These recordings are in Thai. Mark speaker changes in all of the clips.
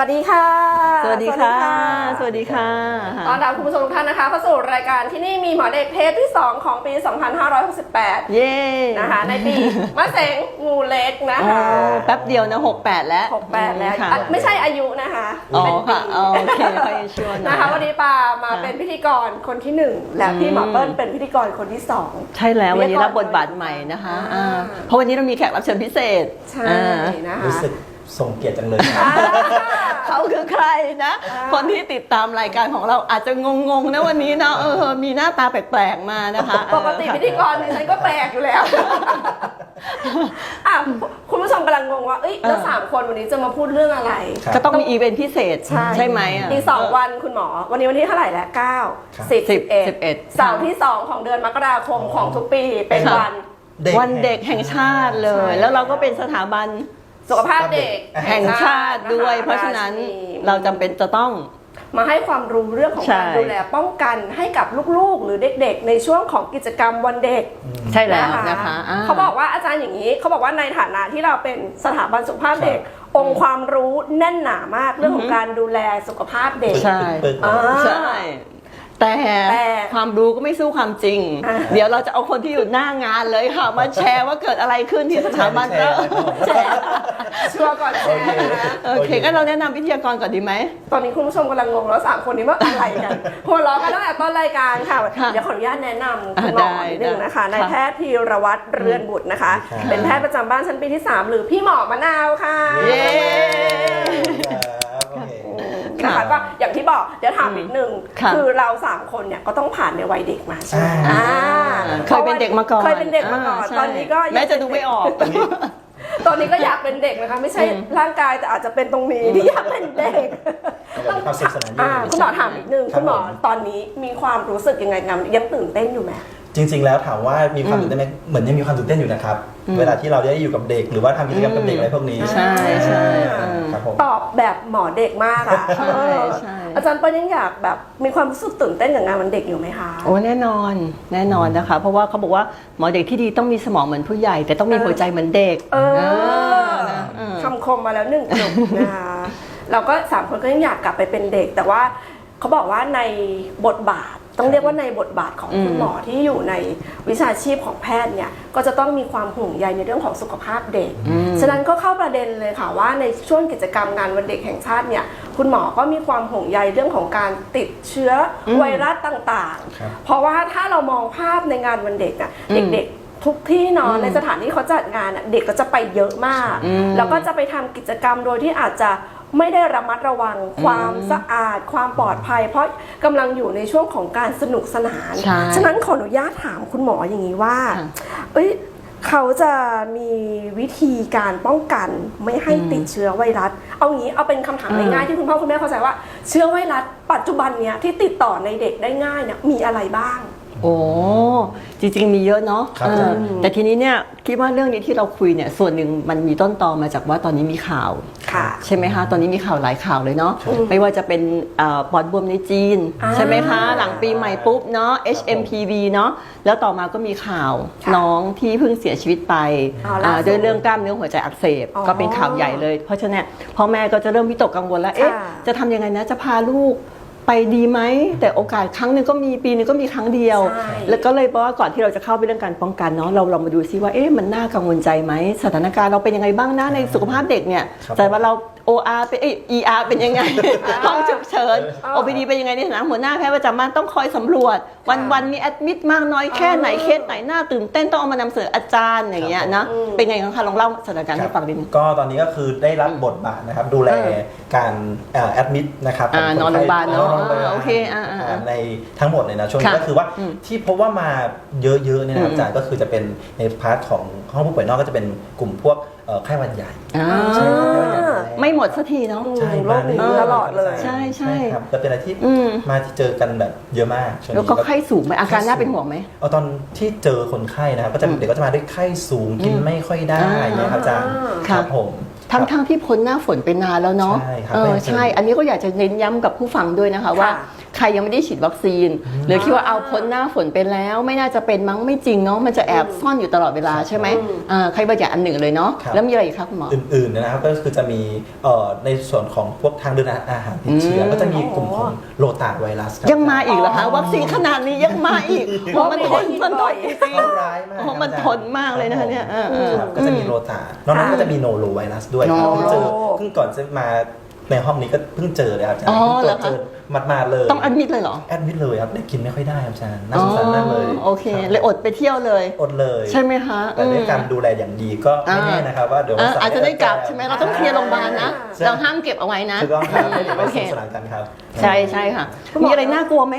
Speaker 1: วัสดีค่ะ
Speaker 2: สวัสดีค่ะ สวัสดีค่ะ
Speaker 1: ตอนรับคุณผู้ชมทุกท่านนะคะเข้าสู่รายการที่นี่มีหมอเด็กเทปที่ 2 ของปี 2568
Speaker 2: เย้
Speaker 1: นะคะในปีมะเสงงูเล็กนะ
Speaker 2: อ๋อ
Speaker 1: คะ
Speaker 2: แป๊บเดียวนะหกแปดแล้ว
Speaker 1: 68 แล้ว
Speaker 2: ค่ะ
Speaker 1: อะไม่ใช่อายุนะคะ
Speaker 2: อ๋อ
Speaker 1: เป็นปี
Speaker 2: ค่ะอ๋อโอเคค่อยชวนหน่อย
Speaker 1: นะคะวันนี้ปามา
Speaker 2: ค่ะ
Speaker 1: เป็นพิธีกรคนที่หนึ่งและพี่หมอเปิ้ลเป็นพิธีกรคนที่สอง
Speaker 2: ใช่แล้ววันนี้
Speaker 1: เรียก
Speaker 2: รับบทบาทใหม่นะคะ
Speaker 1: อ่า
Speaker 2: อ่าเพราะวันนี้เรามีแขกรับเชิญพิเศษ
Speaker 1: ใช่
Speaker 2: อ่า
Speaker 1: นะคะ
Speaker 3: รู้สึก ส่งเกียรติจังเลยครับ
Speaker 1: อ่า
Speaker 2: เขาคือใครนะ
Speaker 1: อ่า
Speaker 2: คนที่ติดตามรายการของเราอาจจะงงๆนะวันนี้เนาะเออมีหน้าตาแปลกๆมานะคะ
Speaker 1: ปกติ
Speaker 2: เออ
Speaker 1: พิธีกรดิฉันก็แปลกอยู่แล้วอะคุณผู้ชมกำลังงงว่าเอ้ยแล้วสามคนวันนี้จะมาพูดเรื่องอะไร
Speaker 3: ครับ
Speaker 2: ก็ต้องมีอีเวนต์พิเศษ
Speaker 1: ใช่
Speaker 2: ไหมอะ
Speaker 1: อีกสองวันคุณหมอ วันนี้วันที่เท่าไหร่แล้วเก้า
Speaker 3: ครับ
Speaker 1: สิบ
Speaker 2: สิ
Speaker 1: สิ
Speaker 2: บบ
Speaker 1: เอ็ด
Speaker 2: สิบเอ็ด
Speaker 1: เสาร์ที่สองของเดือนมกราคมของทุกปีเป็น
Speaker 2: ค่ะ
Speaker 1: วัน
Speaker 2: วันเด็กแห่งชาติเลย
Speaker 1: ใช่
Speaker 2: แล้วเราก็เป็นสถาบัน
Speaker 1: สุขภาพเด็ก
Speaker 2: แห่งชาติด้วย เพราะฉะนั้นเราจำเป็นจะต้อง
Speaker 1: มาให้ความรู้เรื่องของ
Speaker 2: ใช่
Speaker 1: การดูแลป้องกันให้กับลูกๆ หรือเด็กๆ ในช่วงของกิจกรรมวันเด็ก
Speaker 2: ใช่แล้วนะคะอ่
Speaker 1: เขาบอกว่าอาจารย์อย่างนี้เขาบอกว่าในฐานะที่เราเป็นสถาบันสุขภาพเด็ก องค์ความรู้แน่นหนามากเรื่องของการดูแลสุขภาพเด็ก
Speaker 2: ใช่
Speaker 3: ปึ๊กๆ
Speaker 1: อ่า
Speaker 2: ใช่ แต่
Speaker 1: แต่
Speaker 2: ความรู้ก็ไม่สู้ความจริง
Speaker 1: อะ
Speaker 2: เดี๋ยวเราจะเอาคนที่อยู่หน้างานเลยค่ะ มาแชร์ว่าเกิดอะไรขึ้นที่สถาบัน
Speaker 3: แช
Speaker 2: เรา
Speaker 3: ร์
Speaker 2: แชร์
Speaker 1: ชัวร์ก่อนแชร์นะ
Speaker 2: โอเคก็เราแนะนำวิทยากรก่อนดีไหม
Speaker 1: ตอนนี้คุณผู้ชมกำลังงงแล้วสามคนนี้ว่าอะไรกัน หัวเราะกันตั้งแต่ต้นรายการค่ะ
Speaker 2: ค่ะ
Speaker 1: เดี๋ยวขออนุญาตแนะนำคุณหม
Speaker 2: อะ
Speaker 1: อ
Speaker 2: ได้
Speaker 1: นิดนึงนะคะ
Speaker 2: ได้
Speaker 1: นายแพทย์ธีรวัตรเรือนบุตรนะคะ
Speaker 3: ค่ะ
Speaker 1: เป็นแพทย์ประจำบ้านชั้นปีที่ 3 หรือพี่หมอมะนาวค่ะ
Speaker 2: เย้
Speaker 3: ครับโอเค
Speaker 1: นะคะ
Speaker 2: ค่ะ
Speaker 1: ก็อย่างที่บอกเดี๋ยวถามนิดนึง
Speaker 2: ค่ะ
Speaker 1: คือเราสามคนเนี่ยก็ต้องผ่านในวัยเด็กมาใช่ไหม
Speaker 3: อ่า
Speaker 1: อ่า
Speaker 2: เคยเป็นเด็กมาก่อน
Speaker 1: เคยเป็นเด็กมาก่อน
Speaker 2: ใช่
Speaker 1: ตอนนี้ก็ยัง
Speaker 2: แม้จะดูไม่ออก
Speaker 1: ตอนนี้ก็อยากเป็นเด็กนะคะ ไม่ใช่ร่างกายแต่อาจจะเป็นตรงนี้ที่อยากเป็นเด็ก
Speaker 3: ก็ยังมีความสนุกสนานอยู่
Speaker 1: อ่าคุณหมอถามนิดนึง
Speaker 3: ครับ
Speaker 1: คุณหมอ
Speaker 3: ผม
Speaker 1: ตอนนี้มีความรู้สึกยังไงงยังตื่นเต้นอยู่ไหม
Speaker 3: จริง ๆ แล้วถามว่ามีความตื่นเต้นไหมเหมือนยังมีความตื่นเต้นอยู่นะครับเวลาที่เราได้อยู่กับเด็ก หรือว่าทำกิจกรรมกับเด็กอะไรพวกนี้
Speaker 2: ใช่ใช่
Speaker 3: อ่า
Speaker 2: อืม
Speaker 3: ครับผม
Speaker 1: ตอบแบบหมอเด็กมากอะ
Speaker 2: ใช่
Speaker 1: เออ
Speaker 2: ใช่
Speaker 1: อาจารย์เปิ้ลยังอยากแบบมีความรู้สึกตื่นเต้นกับงานวันเด็กอยู่ไหมคะ
Speaker 2: โอ้แน่นอนแน่นอนนะคะ เพราะว่าเขาบอกว่าหมอเด็กที่ดีต้องมีสมองเหมือนผู้ใหญ่ แต่ต้องมีหัวใจเหมือนเด็ก
Speaker 1: เออ
Speaker 2: นะเออ
Speaker 1: คำคมมาแล้วหนึ่งจบนะคะ เราก็สามคนก็ยังอยากกลับไปเป็นเด็ก แต่ว่าเขาบอกว่าในบทบาท ต้องเรียกว่าในบทบาทของคุณหมอที่อยู่ในวิชาชีพของแพทย์เนี่ยก็จะต้องมีความห่วงใยในเรื่องของสุขภาพเด็ก ฉะนั้นก็เข้าประเด็นเลยค่ะว่าในช่วงกิจกรรมงานวันเด็กแห่งชาติเนี่ยคุณหมอก็มีความห่วงใยเรื่องของการติดเชื้ออ
Speaker 2: ม
Speaker 1: ไวรัสต่าง
Speaker 3: ครับ
Speaker 1: ๆเพราะว่าถ้าเรามองภาพในงานวันเด็กอะเด็กๆทุกที่เนาะในสถานที่เขาจัดงานอะเด็กก็จะไปเยอะมาก
Speaker 2: อืม
Speaker 1: แล้วก็จะไปทำกิจกรรมโดยที่อาจจะ ไม่ได้ระมัดระวังความสะอาดความปลอดภัย เพราะกำลังอยู่ในช่วงของการสนุกสนาน
Speaker 2: ใช่
Speaker 1: ฉะนั้นขออนุญาตถามคุณหมออย่างนี้ว่า
Speaker 2: ค่ะ
Speaker 1: เอ้ยเขาจะมีวิธีการป้องกันไม่ให้ติดเชื้อไวรัส เอางี้เอาเป็นคำถาม
Speaker 2: อืม
Speaker 1: ง่ายๆที่คุณพ่อคุณแม่เข้าใจว่าเชื้อไวรัสปัจจุบันเนี้ยที่ติดต่อในเด็กได้ง่ายเนี่ยมีอะไรบ้าง
Speaker 2: โอ้จริง ๆ มีเยอะเนาะ
Speaker 3: ครับ
Speaker 2: เออแต่ทีนี้เนี่ยคิดว่าเรื่องนี้ที่เราคุยเนี่ยส่วนหนึ่งมันมีต้นตอมาจากว่าตอนนี้มีข่าว
Speaker 1: ค่ะ
Speaker 2: ใช่ไหมคะ ตอนนี้มีข่าวหลายข่าวเลยเนาะ
Speaker 3: ครับ
Speaker 2: ไม่ว่าจะเป็นเอ่อปอดบวมในจีน
Speaker 1: อ่า
Speaker 2: ใช่ไหมคะ หลังปีใหม่ปุ๊บเนาะ HMPV เนาะ แล้วต่อมาก็มีข่าว
Speaker 1: ค่ะ
Speaker 2: น้องที่เพิ่งเสียชีวิตไป
Speaker 1: อ๋อล่า
Speaker 2: อ่า
Speaker 1: สุด
Speaker 2: ด้วยเรื่องกล้ามเนื้อหัวใจอักเสบ
Speaker 1: อ๋อ
Speaker 2: ก็เป็นข่าวใหญ่เลย เพราะฉะนั้นพ่อแม่ก็จะเริ่มวิตกกังวลแล้ว เอ๊ะ
Speaker 1: ค่ะ
Speaker 2: จะทำยังไงนะ จะพาลูก ไปดีไหมแต่โอกาสครั้งหนึ่งก็มีปีหนึงก็มีครั้งเดียว
Speaker 1: ใช่
Speaker 2: แล้วก็เลยบอกว่าก่อนที่เราจะเข้าไปเรื่องการป้องกันเนาะเราลองมาดูซิว่าเอ๊ะมันน่ากังวลใจไหมสถานการณ์เราเป็นยังไงบ้างนะในสุขภาพเด็กเนี่ย
Speaker 3: ครับ
Speaker 2: แต่ว่าเรา OR เป็นเอ้ย ER เป็นยังไง ห้องฉุกเฉิน
Speaker 1: อ่า
Speaker 2: OPD เป็นยังไงในฐานะหัวหน้าแพทย์ประจำบ้านต้องคอยสำรวจ วันวันๆมีแอดมิดมากน้อยแค่ไหน
Speaker 1: อ่า
Speaker 2: เคสไหนน่าตื่นเต้นต้องเอามานำเสนออาจารย์อย่างเงี้ยนะ
Speaker 1: อืม
Speaker 2: เป็นไงคะลองเล่าสถานการณ์ให้ฟังนิดนึง
Speaker 3: ก็ตอนนี้ก็คือได้รับบทบาทนะครับ ดูแล
Speaker 2: เออ
Speaker 3: การแอดมิดนะครับ
Speaker 2: อ่า
Speaker 3: ข
Speaker 2: นอนโรงพยาบาลเนอะ
Speaker 3: นอนโรงพยาบาล
Speaker 2: อ่าโอเคอ่าอ่า
Speaker 3: อ่าในทั้งหมดเลยนะช่วงนี้
Speaker 2: ค่ะ
Speaker 3: ก็คือว่า
Speaker 2: อืม
Speaker 3: ที่พบว่ามาเยอะๆเนี่ยนะครับ
Speaker 2: อืม
Speaker 3: อาจารย์ก็คือจะเป็นในพาร์ทของห้องผู้ป่วยนอกก็จะเป็นกลุ่มพวก เอ่อไข้หวัดใหญ่
Speaker 2: อ่า
Speaker 3: ใช่ครับไข้หวัดใหญ่
Speaker 2: ไม่หมดสักทีเนาะ
Speaker 3: ใช่
Speaker 1: โรคนี้
Speaker 3: มารื่ยๆ
Speaker 1: ตลอดเลย
Speaker 2: ใช่ใช่
Speaker 3: ครับจะเป็นอะไรที่
Speaker 2: อืม
Speaker 3: มาเจอกันแบบเยอะมากช่วง
Speaker 2: แล้ว
Speaker 3: นี้
Speaker 2: ก็ไข้สูงไหมอาการน่าเป็นห่วงไหม
Speaker 3: เอาตอนที่เจอคนไข้นะครับก็จะ
Speaker 2: อืม
Speaker 3: เด็กก็จะมาด้วยไข้สูงกิน
Speaker 2: อืม
Speaker 3: ไม่ค่อยได้
Speaker 2: อ่า
Speaker 3: เนี่ยครับอาจารย์
Speaker 2: ค่ะ
Speaker 3: ครับผม
Speaker 2: ทั้ง
Speaker 3: ครับ
Speaker 2: ทั้งที่พ้นหน้าฝนไปนานแล้วเนาะ
Speaker 3: ใช่ครับ
Speaker 2: เออ
Speaker 3: ไม่เป็น
Speaker 2: ใช่ อันนี้ก็อยากจะเน้นย้ำกับผู้ฟังด้วยนะคะว่า
Speaker 1: ค่ะ
Speaker 2: ใครยังไม่ได้ฉีดวัคซีน หรือคิดว่าเอาพ้นหน้าฝนไปแล้ว ไม่น่าจะเป็นมั้งไม่จริงเนาะมันจะแอบซ่อนอยู่ตลอดเวลาใช่ไหมอ่าใครบาดใหญ่อันหนึ่งเลยเนาะ
Speaker 3: ครับ
Speaker 2: แล้วมีอะไรอีกครับคุณหมอ
Speaker 3: อื่นๆนะครับก็คือจะมีเอ่อในส่วนของพวกทางเดินอาหารติดเชื้ออ
Speaker 2: ม
Speaker 3: ก็จะมีกลุ่มของโรตาไวรัสครับ
Speaker 2: ยังมาอีกเหรอคะวัคซีนขนาดนี้ยังมาอีกเพราะมันทนมันทนจริง
Speaker 3: ร้ายมาก
Speaker 2: โอ้มันทนมากเลยนะคะเนี่ยเออเออ
Speaker 3: ครับก็จะมีโรตานอกนั้นก็จะมีโนโรไวรัสด้วยครับ
Speaker 2: โน
Speaker 3: เพิ่งเจอเพิ่งก่อนจะมาในห้องนี้ก็เพิ่งเจอเลยครับอาจารย์
Speaker 2: อ๋อ
Speaker 3: เพิ่ง
Speaker 2: เหรอคะ
Speaker 3: เจอมาดๆเลย
Speaker 2: ต้องอัดมิดเลยเหรอ
Speaker 3: แอดมิดเลยครับเด็กกินไม่ค่อยได้ครับอาจารย์น่าสงสารมากเลย
Speaker 2: อ๋อโอเค
Speaker 3: รับ
Speaker 2: เลยอดไปเที่ยวเลย
Speaker 3: อดเลย
Speaker 2: ใช่ไหมคะ
Speaker 3: แต่ด้วยการ
Speaker 2: อืม
Speaker 3: ดูแลอย่างดีก็ไม่แน่นะครับว่าเดี๋ยว
Speaker 2: อ่า
Speaker 3: วันเสร์
Speaker 2: อาจจะได้กลับใช่ไหมเราต้องเคลียร์โรงพยาบาลนะ
Speaker 3: ใช่
Speaker 2: เราห้ามเก็บเอาไว้นะ
Speaker 3: ถูกต้องครับไม่ได้ไป
Speaker 2: โอ
Speaker 3: ส
Speaker 2: เค
Speaker 3: นุกสนานกันครับ
Speaker 2: ใช่ใช่ค่ะ
Speaker 1: คุณหมอ
Speaker 2: มีอะไรน่ากลัวไหม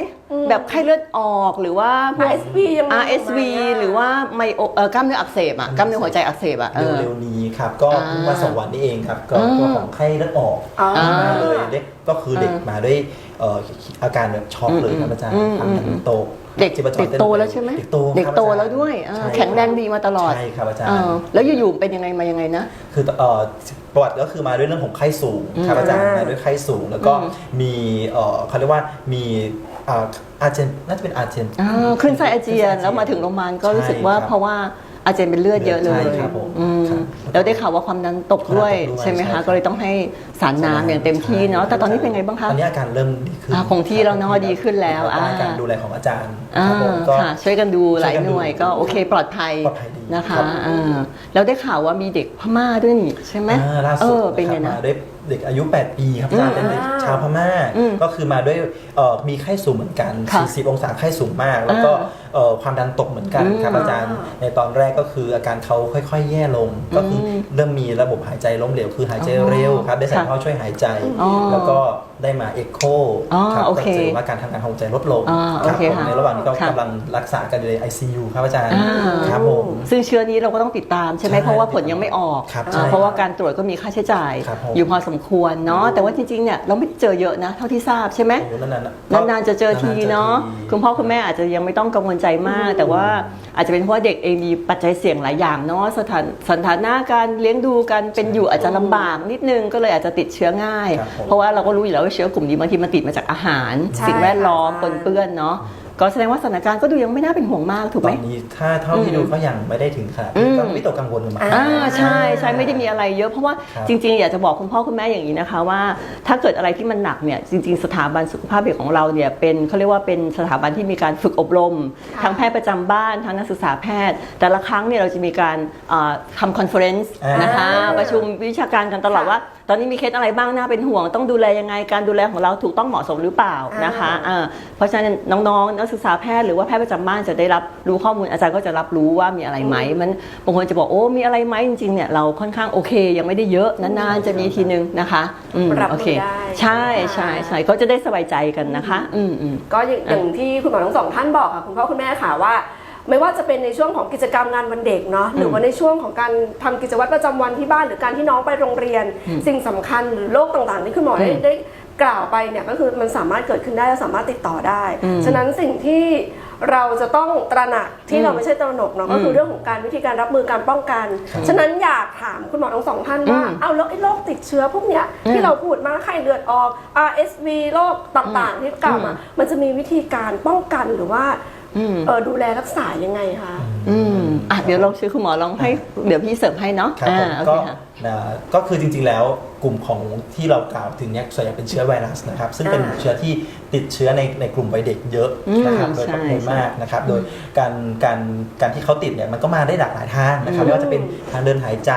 Speaker 2: แบบไข้เลือดออกหรือว่าพวก
Speaker 1: RSV ยังมี
Speaker 2: RSV หรือว่าไมโอเอ่อกล้ามเนื้ออักเสบอะกล้ามเนื้อหัวใจอักเสบอะเออ
Speaker 3: เร็วๆนี้ครับก็
Speaker 2: อ่า
Speaker 3: เพิ่งมาสองวันนี้เองครับ ก็
Speaker 2: อ่า
Speaker 3: ตัวของไข้เลือดออก
Speaker 1: อ๋อ
Speaker 3: มาเลยเด็ กก็คือเด็ก
Speaker 2: อ่าม
Speaker 3: มาด้วยเอ่ออาการแบบช็อกเลยครับอาจารย์
Speaker 2: อืม
Speaker 3: ความดันโต
Speaker 2: เด็ก
Speaker 3: ชีพจร
Speaker 2: เด็ก
Speaker 3: ต้น
Speaker 2: โต
Speaker 3: ร็
Speaker 2: แล้วใช่ไหม
Speaker 3: เด็กโต
Speaker 2: เด็ก
Speaker 3: ครับ
Speaker 2: โต
Speaker 3: อาจารย์
Speaker 2: แล้วด้วยอ่า
Speaker 3: ใช่
Speaker 2: แข็งแรงดีมาตลอด
Speaker 3: ใช่ครับอาจาร
Speaker 2: เอ
Speaker 3: ย์
Speaker 2: อแล้วอยู่ๆเป็นยังไงมายังไงนะ
Speaker 3: คือเอ่อประวัติก็คือมาด้วยเรื่องของไข้สูงครับอาจารย์
Speaker 1: อ่าม
Speaker 3: มาด้วยไข้สูง แล้วก็
Speaker 2: อืม
Speaker 3: มีเอ่อเขาเรียกว่ามีอ่าอาเจนน่าจะเป็นอาเจน
Speaker 2: อ่าขึ้นไส้อาเจียนแล้วมาถึงโรงพยาบาลก็รู้สึกว่า
Speaker 3: ใช่ครับ
Speaker 2: เพราะว่า อาเจียนเป็นเลือดเยอะเลย
Speaker 3: ใช่ครับผม
Speaker 2: อืม
Speaker 3: ครับ
Speaker 2: แล้วได้ข่าวว่าความดันตกด้วย
Speaker 3: ความดันตกด้วย
Speaker 2: ใช่ไหม
Speaker 3: ใช่ครั
Speaker 2: คะ
Speaker 3: บ
Speaker 2: ก็เลยต้องให้สารน้ำอย่างเต็มที่เนาะแต่ตอนนี้เป็นไงบ้างคะ
Speaker 3: ตอนนี้อาการเริ่มดีขึ้น
Speaker 2: อ่าคงที่แล้วเนาะดีขึ้นแล้ว
Speaker 3: ก็
Speaker 2: อ่า
Speaker 3: การดูแลของอาจารย์
Speaker 2: อ่า
Speaker 3: ครับผมก็
Speaker 2: ค่ะช่วยกันดูหลาย
Speaker 3: ช่วยกัน
Speaker 2: ห
Speaker 3: ดู
Speaker 2: น่วยก็โอเคปลอดภัย
Speaker 3: ปลอดภัยดี
Speaker 2: นะคะ
Speaker 3: ครับ
Speaker 2: อ่าแล้วได้ข่าวว่ามีเด็กพม่าด้วยนี่ใช่ไหม
Speaker 3: อ่าล่า
Speaker 2: เอ
Speaker 3: สุด
Speaker 2: อเป็นไง
Speaker 3: นะครับ
Speaker 2: นะ
Speaker 3: มาด้วยเด็กอายุ 8 ปีครับอาจารย์
Speaker 2: อืม
Speaker 3: เป็นเด็กชาวพม่า
Speaker 2: อืม
Speaker 3: ก็คือมาด้วยเอ่อมีไข้สูงเหมือนกัน
Speaker 2: ค่ะ
Speaker 3: 40 องศาไข้สูงมาก แล้วก็
Speaker 2: อ่า
Speaker 3: เอ่อความดันตกเหมือนกัน
Speaker 2: อืม
Speaker 3: ครับอาจารย์ ในตอนแรกก็คืออาการเขาค่อย ๆ แย่ลง ก็คืออ
Speaker 2: ม
Speaker 3: เริ่มมีระบบหายใจล้มเหลวคือหายใจ
Speaker 2: อ๋อ
Speaker 3: เร็วครับได้ใส่
Speaker 2: ค่ะ
Speaker 3: ท่อช่วยหายใจ
Speaker 2: อ๋อ
Speaker 3: แล้วก็ได้มาเอ็กโค
Speaker 2: อ๋อ
Speaker 3: ครับ
Speaker 2: โอ
Speaker 3: ก็
Speaker 2: เค
Speaker 3: เจอว่าการทำงานของหัวใจลดลง
Speaker 2: อ่า
Speaker 3: ครับ
Speaker 2: โอเค
Speaker 3: ผม
Speaker 2: ค่ะ
Speaker 3: ในระหว่างที่เขา
Speaker 2: ค่ะ
Speaker 3: กำลังรักษากันอยู่ใน ICU ครับอาจารย์
Speaker 2: อ่า
Speaker 3: ครับผม
Speaker 2: ซึ่งเชื้อนี้เราก็ต้องติดตามใช่ไหม
Speaker 3: ใช่
Speaker 2: เพราะว่าผลยังไม่ออก
Speaker 3: ครับ
Speaker 2: อ่า
Speaker 3: ใช่
Speaker 2: เพราะว่าการตรวจก็มีค่าใช้จ่าย
Speaker 3: ครับผม
Speaker 2: อยู่พอสมควรเนาะแต่ว่าจริงๆเนี่ยเราไม่เจอเยอะนะเท่าที่ทราบใช่ไหม
Speaker 3: โอ้โหนานๆ
Speaker 2: นานๆจะเจอทีเนาะคุณพ่อคุณแม่อาจจะยังไม่ต้องกังวลใจมาก แต่ว่าอาจจะเป็นเพราะว่าเด็กเองมีปัจจัยเสี่ยงหลายอย่างเนาะสถานสถานะการเลี้ยงดูกันเป็นอยู่อาจจะลำบากนิดนึงก็เลยอาจจะติดเชื้อง่าย
Speaker 3: ครับผม
Speaker 2: เพราะว่าเราก็รู้อยู่แล้วว่าเชื้อกลุ่มนี้บางทีมันติดมาจากอาหาร
Speaker 1: ใช่
Speaker 2: สิ่งแวดล้อม
Speaker 1: ค่ะ
Speaker 2: ปนเปื้อนเนาะ ก็แสดงว่าสถานการณ์ก็ดูยังไม่น่าเป็นห่วงมากถูก
Speaker 3: ต
Speaker 2: ไห
Speaker 3: อ
Speaker 2: ม
Speaker 3: นนี้ถ้าเท่าที่ดูก็ยังไม่ได้ถึงขนาด
Speaker 2: อื
Speaker 3: ที่
Speaker 2: ม
Speaker 3: ต้องวิตกกังวลกันมา
Speaker 2: อ่าใช่ใช่ไม่ได้มีอะไรเยอะเพราะว่า
Speaker 3: ครับ
Speaker 2: จริง ๆ อยากจะบอกคุณพ่อคุณแม่อย่างนี้นะคะว่า ถ้าเกิดอะไรที่มันหนักเนี่ยจริง ๆ สถาบันสุขภาพเด็กของเราเนี่ยเป็นเขาเรียกว่าเป็นสถาบันที่มีการฝึกอบรม
Speaker 1: ค่ะ
Speaker 2: ทั้งแพทย์ประจำบ้านทั้งนักศึกษาแพทย์ แต่ละครั้งเนี่ยเราจะมีการเอ่อทำคอนเฟอเรนซ์
Speaker 3: อ่าน
Speaker 2: นะคะ ประชุมวิชาการกันตลอด
Speaker 1: ค่ะ
Speaker 2: ว่า ตอนนี้มีเคสอะไรบ้างน่าเป็นห่วง ต้องดูแลยังไงการดูแลของเราถูกต้องเหมาะสมหรือเปล่านะคะ
Speaker 1: อ่า
Speaker 2: อ่าเพราะฉะนั้นน้องๆนักศึกษาแพทย์หรือว่าแพทย์ประจำบ้านจะได้รับรู้ข้อมูลอาจารย์ก็จะรับรู้ว่ามีอะไรไหมมันบางคนจะบอกโอ้มีอะไรไหมจริงๆเนี่ยเราค่อนข้างโอเค ยังไม่ได้เยอะนานๆจะมีทีนึงนะคะอืม
Speaker 1: รับมือ
Speaker 2: โอเค
Speaker 1: ได้
Speaker 2: ใช่ใช่ใช่ก็จะได้สบายใจกันนะคะ อืมอืม
Speaker 1: ก็อย่างอย่างที่คุณหมอทั้งสองท่านบอกค่ะคุณพ่อคุณแม่ค่ะว่า ไม่ว่าจะเป็นในช่วงของกิจกรรมงานวันเด็กเนาะหรือว่าในช่วงของการทำกิจวัตรประจำวันที่บ้าน หรือการที่น้องไปโรงเรียน สิ่งสำคัญหรือโรคต่างๆที่คุณหมอได้
Speaker 2: อืม
Speaker 1: ได้กล่าวไปเนี่ยก็คือมันสามารถเกิดขึ้นได้และสามารถติดต่อได้
Speaker 2: อืม
Speaker 1: ฉะนั้นสิ่งที่เราจะต้องตระหนักที่
Speaker 2: อืม
Speaker 1: เราไม่ใช่ตระหนกเนาะก็คือ
Speaker 2: ม
Speaker 1: เรื่องของการวิธีการรับมือการป้องกัน ฉะนั้นอยากถามคุณหมอทั้งสองท่านว่า
Speaker 2: อืม
Speaker 1: เอาแล้วไอ้โรคติดเชื้อพวกเนี้ย
Speaker 2: อืม
Speaker 1: ที่เราพูดมาไข้เลือดออก RSV โรคต่างๆ ที่กล่าวมา มันจะมีวิธีการป้องกันหรือว่า
Speaker 2: อืม
Speaker 1: เออดูแลรักษายังไงคะ
Speaker 2: อืมอะเดี๋ยวลองชื่อคุณหมอลองให้ เดี๋ยวพี่เสริมให้เนาะ
Speaker 3: ครับผม
Speaker 2: อ่าโอ
Speaker 3: ก็
Speaker 2: เคค่ะ
Speaker 3: อ่าก็คือจริงๆแล้วกลุ่มของที่เรากล่าวถึงเนี่ยส่วนใหญ่เป็นเชื้อไวรัสนะครับ ซึ่งเป็น
Speaker 1: อ่า
Speaker 3: เชื้อที่ติดเชื้อในในกลุ่มวัยเด็กเยอะนะครับ
Speaker 2: อืม
Speaker 3: โดย
Speaker 2: ใช่
Speaker 3: ปริมาณนะครับ โดยการการการที่เขาติดเนี่ยมันก็มาได้หลากหลายทางนะครับ
Speaker 1: อืม
Speaker 3: ไม่ว่าจะเป็นทางเดินหายใจ